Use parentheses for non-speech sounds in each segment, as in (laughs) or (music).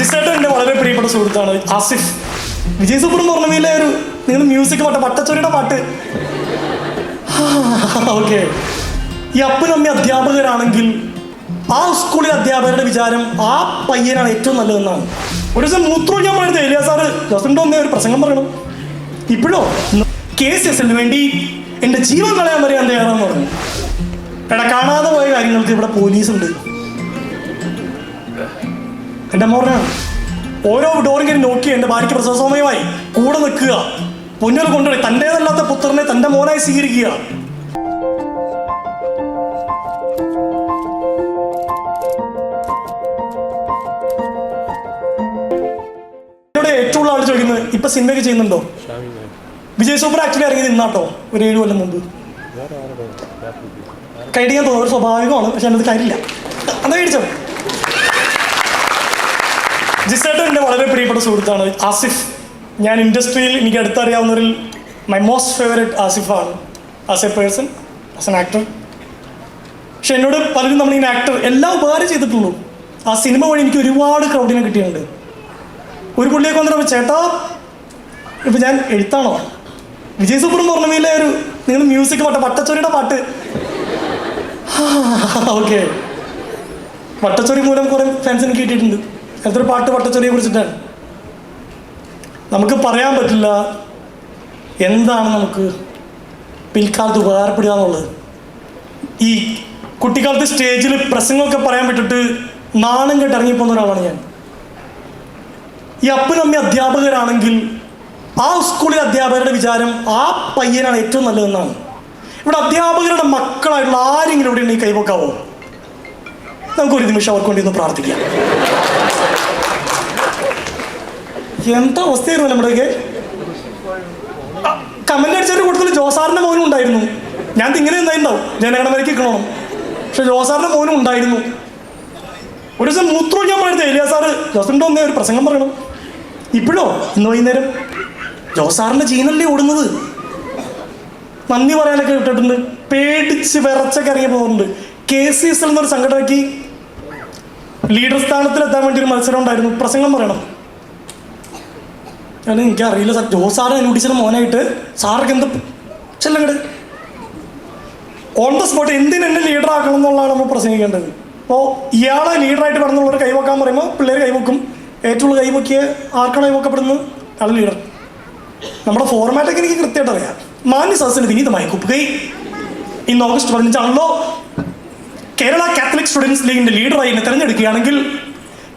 ജിസേട്ടൻ എന്റെ വളരെ പ്രിയപ്പെട്ട സുഹൃത്താണ് ആസിഫ്. വിജയ് സൂപ്പർ എന്ന് പറഞ്ഞതിലെ ഒരു നിങ്ങൾ മ്യൂസിക് പാട്ട് പട്ടച്ചൊരിയുടെ പാട്ട്. (laughs) ഓക്കെ ഈ അപ്പനമ്മ അധ്യാപകരാണെങ്കിൽ ആ സ്കൂളിലെ അധ്യാപകരുടെ വിചാരം ആ പയ്യനാണ് ഏറ്റവും നല്ലതെന്നാണ്. ഒരു ദിവസം മൂത്രമൊഴിക്കാൻ പറയുന്നത് എലിയ സാറ്. ജോസഫിന്റെ ഒന്നേ ഒരു പ്രസംഗം പറയണം. ഇപ്പോഴോ? കെ സി എസിന് വേണ്ടി എന്റെ ജീവൻ കളയാൻ വരെ ഞാൻ തയ്യാറാന്ന് പറഞ്ഞു. എടാ കാണാതെ പോയ കാര്യങ്ങൾക്ക് ഇവിടെ പോലീസ് എന്റെ മോറിനാണ് ഓരോ ഡോറിങ്ങനെ നോക്കി എന്റെ ഭാര്യയ്ക്ക് പ്രസവ സമയമായി കൂടെ നിൽക്കുക. പൊന്നൽ കൊണ്ടുപോയി. തന്റേതല്ലാത്ത പുത്രനെ തന്റെ മോനായി സ്വീകരിക്കുക. ഇവിടെ ഏറ്റവും ഉള്ള ആൾ ചോദിക്കുന്നത് ഇപ്പൊ സിനിമയൊക്കെ ചെയ്യുന്നുണ്ടോ? വിജയ് സൂപ്പർ ആക്ച്വലി ഇറങ്ങി നിന്നാട്ടോ ഒരു ഏഴ് കൊല്ലം മുമ്പ്. കൈഡിക്കാൻ തോന്നുന്നു. ഒരു സ്വാഭാവികമാണ് പക്ഷെ അതിനകത്ത് കാര്യമില്ല. അന്ന് മേടിച്ചോ ജിസേട്ടൻ എന്റെ വളരെ പ്രിയപ്പെട്ട സുഹൃത്താണ് ആസിഫ്. ഞാൻ ഇൻഡസ്ട്രിയിൽ എനിക്ക് അടുത്തറിയാവുന്നവരിൽ my most favourite ആസിഫാണ്. As a person as an actor പക്ഷെ എന്നോട് പലരും നമ്മളിങ്ങനെ ആക്ടർ എല്ലാം ഉപകാരം ചെയ്തിട്ടുള്ളൂ. ആ സിനിമ വഴി എനിക്ക് ഒരുപാട് ക്രൗഡിനെ കിട്ടിയിട്ടുണ്ട്. ഒരു പുള്ളിയൊക്കെ വന്നിട്ട് ചേട്ടാ ഇപ്പം ഞാൻ എഴുത്താണോ? വിജയ് എന്ന് പറഞ്ഞതിലെ ഒരു നിങ്ങൾ മ്യൂസിക് പാട്ട് വട്ടച്ചൊരിയുടെ പാട്ട്. (laughs) ഓക്കെ വട്ടച്ചോരി മൂലം കുറേ ഫാൻസിന് കിട്ടിയിട്ടുണ്ട്. എത്ര പാട്ട് വട്ടച്ചോരിയെ കുറിച്ചിട്ടാണ്? നമുക്ക് പറയാൻ പറ്റില്ല എന്താണ് നമുക്ക് പിൽക്കാലത്ത് ഉപകാരപ്പെടുക എന്നുള്ളത്. ഈ കുട്ടിക്കാലത്ത് സ്റ്റേജിൽ പ്രസംഗമൊക്കെ പറയാൻ പറ്റിട്ട് നാണം കെട്ട് ഇറങ്ങിപ്പോകുന്ന ഒരാളാണ് ഞാൻ. ഈ അപ്പനമ്മ അധ്യാപകരാണെങ്കിൽ ആ സ്കൂളിലെ അധ്യാപകരുടെ വിചാരം ആ പയ്യനാണ് ഏറ്റവും നല്ലതെന്നാണ്. ഇവിടെ അധ്യാപകരുടെ മക്കളായിട്ടുള്ള ആരെങ്കിലും ഇവിടെ ഉണ്ടെങ്കിൽ കൈവക്കാവോ നമുക്കൊരു നിമിഷം അവർക്ക് വേണ്ടി ഒന്ന് പ്രാർത്ഥിക്കാം. എന്താ അവസ്ഥയായിരുന്നു നമ്മുടെയൊക്കെ കമന്റ് അടിച്ചവരുടെ കൂട്ടത്തിൽ ജോസാറിന്റെ മോനും ഉണ്ടായിരുന്നു. ഞാൻ ഇങ്ങനെ എന്തായിട്ടുണ്ടാവും ജനഗണമനയ്ക്ക് കിട്ടണം പക്ഷെ ജോസാറിന്റെ മോനും ഉണ്ടായിരുന്നു. ഒരു ദിവസം മൂത്രം ഞാൻ പറയുന്നത് ഏലിയ സാറ്. ജോസഫിന്റെ ഒന്നേ ഒരു പ്രസംഗം പറയണം. ഇപ്പോഴോ? ഇന്ന് വൈകുന്നേരം? ജോസാറിന്റെ ജീനല്ലേ ഓടുന്നത്? നന്ദി പറയാനൊക്കെ വിട്ടിട്ടുണ്ട്. പേടിച്ച് വിറച്ചൊക്കെ ഇറങ്ങി പോകുന്നുണ്ട്. കെ സി എസ് എന്നൊരു സംഘടനയ്ക്ക് ലീഡർ സ്ഥാനത്തിലെത്താൻ വേണ്ടി ഒരു മത്സരം ഉണ്ടായിരുന്നു. പ്രസംഗം പറയണം. ഞാൻ എനിക്കറിയില്ല സാർ. ജോസാറ് അനുപിടിച്ചിട്ട് മോനായിട്ട് സാറൊക്കെ എന്ത് ചെല്ലങ്ങട്. ഓൺ ദ സ്പോട്ട് എന്തിന് ലീഡർ ആക്കണം എന്നുള്ളതാണ് നമ്മൾ പ്രസംഗിക്കേണ്ടത്. അപ്പോൾ ഇയാളെ ലീഡറായിട്ട് പറഞ്ഞുള്ളവർ കൈവക്കാൻ പറയുമ്പോൾ പിള്ളേർ കൈവക്കും. ഏറ്റവും കൈവക്കിയ ആർക്കാണ് കൈവക്കപ്പെടുന്നത്? ആൾ ലീഡർ നമ്മുടെ ഫോർമാറ്റൊക്കെ എനിക്ക് കൃത്യമായിട്ട് അറിയാം. മാന്യ സദസ്സിന് വിനീതമായി കുപ്പുകൈ. ഇന്ന് ഓഗസ്റ്റ് പതിനഞ്ചാണല്ലോ. കേരള കാത്തലിക് സ്റ്റുഡൻസ് ലീഗിന്റെ ലീഡറായി എന്നെ തിരഞ്ഞെടുക്കുകയാണെങ്കിൽ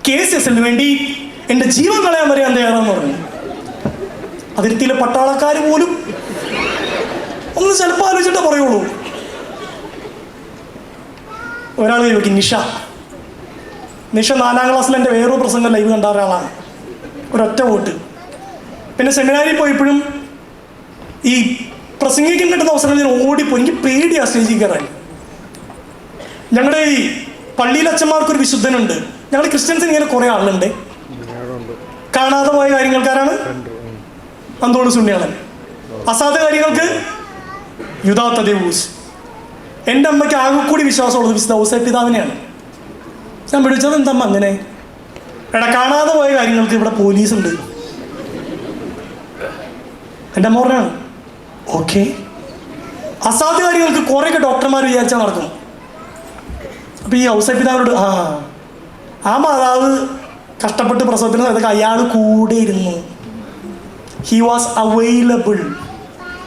കെ സി എസിന് വേണ്ടി എന്റെ ജീവൻ കളയാൻ വരെ ഞാൻ തയ്യാറാന്ന് പറഞ്ഞു. അതിർത്തിയിലെ പട്ടാളക്കാർ പോലും ഒന്ന് ചിലപ്പോൾ ആലോചിച്ചിട്ടേ പറയുള്ളൂ. ഒരാൾ ചോദിക്കും നിഷ. നിഷ നാലാം ക്ലാസ്സിൽ എന്റെ വേറൊരു പ്രസംഗം ലൈവ് കണ്ട ഒരാളാണ്. ഒരൊറ്റ വോട്ട്. പിന്നെ സെമിനാരിൽ പോയപ്പോഴും ഈ പ്രസംഗിക്കാൻ കിട്ടുന്ന അവസരങ്ങളിൽ ഞാൻ ഓടിപ്പോയി. എനിക്ക് പേടിയാണ് സ്റ്റേജിൽ കയറാൻ. ഞങ്ങളുടെ ഈ പള്ളിയിലെ അച്ഛന്മാർക്കൊരു വിശുദ്ധനുണ്ട്. ഞങ്ങൾ ക്രിസ്ത്യൻസിന് ഇങ്ങനെ കുറേ ആളുണ്ട്. കാണാതെ പോയ കാര്യങ്ങൾക്കാരാണ്? അന്തോട് സുണ്യാളൻ. അസാധ കാര്യങ്ങൾക്ക് യുദാത്ത ദേവൂസ് എന്റെ അമ്മയ്ക്ക് ആകെ കൂടി വിശ്വാസമുള്ളത് വിശുദ്ധ ഔസേ പിതാവിനെയാണ്. ഞാൻ വിളിച്ചത് എന്തമ്മ അങ്ങനെ? എടാ കാണാതെ പോയ കാര്യങ്ങൾക്ക് ഇവിടെ പോലീസ് ഉണ്ട് എന്റെ പറഞ്ഞാണ് ഓക്കെ. അസാധ്യ കാര്യങ്ങൾക്ക് കുറേയൊക്കെ ഡോക്ടർമാർ വിചാരിച്ചാൽ നടക്കും. അപ്പോൾ ഈ ഔസൈ പിതാവിനോട് ആ ആ മാതാവ് കഷ്ടപ്പെട്ട് പ്രസവത്തിന് അതൊക്കെ അയാൾ കൂടെ ഇരുന്നു. He was available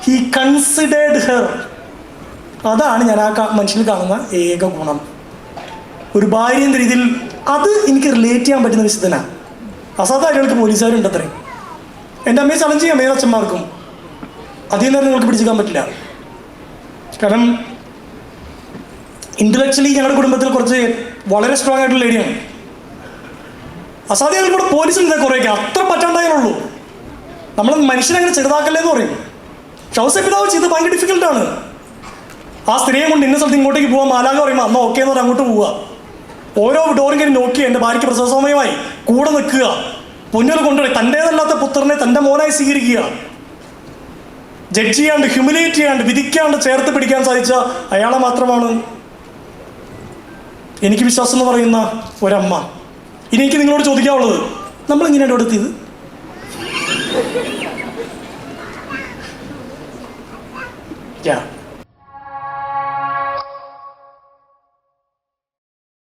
he considered her അതാണ് ഞാൻ ആ മനുഷ്യന് കാണുന്ന ഏക ഗുണം. ഒരു ഭാര്യ എന്ന രീതിയിൽ അത് എനിക്ക് റിലേറ്റ് ചെയ്യാൻ പറ്റുന്ന വിശുദ്ധനാണ് അസാധാരണങ്ങൾക്ക് പോലീസുകാരുണ്ട് അത്രയും എന്റെ അമ്മയെ ചലഞ്ച് ചെയ്യാം അമ്മയുടെ അച്ഛന്മാർക്കും. അതിൽ നിന്ന് നിങ്ങൾക്ക് പിടിച്ചിരിക്കാൻ പറ്റില്ല. കാരണം ഇന്റലക്ച്വലി ഞങ്ങളുടെ കുടുംബത്തിൽ കുറച്ച് വളരെ സ്ട്രോങ് ആയിട്ടുള്ള ലേഡിയാണ് അസാധ്യങ്ങൾ കൂടെ പോലീസുണ്ട് കുറേയൊക്കെ. അത്ര പറ്റാണ്ടായാലുള്ളൂ നമ്മൾ മനുഷ്യനെ അങ്ങനെ ചെറുതാക്കല്ലേ എന്ന് പറയും ഷൗസെ പിതാവ് ചെയ്ത് ഭയങ്കര ഡിഫിക്കൽട്ടാണ് ആ സ്ത്രീയെ കൊണ്ട് ഇന്ന സ്ഥലത്ത് ഇങ്ങോട്ടേക്ക് പോവാൻ മാലാക പറയുമ്പോൾ അന്ന് ഓക്കെ എന്ന് പറഞ്ഞാൽ അങ്ങോട്ട് പോവുക. ഓരോ ഡോറും കയറി നോക്കി എന്റെ ഭാര്യയ്ക്ക് പ്രസവസമയമായി കൂടെ നിൽക്കുക. പൊന്നുകൾ കൊണ്ടുപോയി തന്റേതല്ലാത്ത പുത്രനെ തന്റെ മോനായി സ്വീകരിക്കുക. ജഡ്ജ് ചെയ്യാണ്ട് ഹ്യൂമിലേറ്റ് ചെയ്യാണ്ട് വിധിക്കാണ്ട് ചേർത്ത് പിടിക്കാൻ സാധിച്ച അയാളെ മാത്രമാണ് എനിക്ക് വിശ്വാസം എന്ന് പറയുന്ന ഒരമ്മ. ഇനി എനിക്ക് നിങ്ങളോട് ചോദിക്കാനുള്ളത് നമ്മളെങ്ങനെയാണ് ഇവിടെ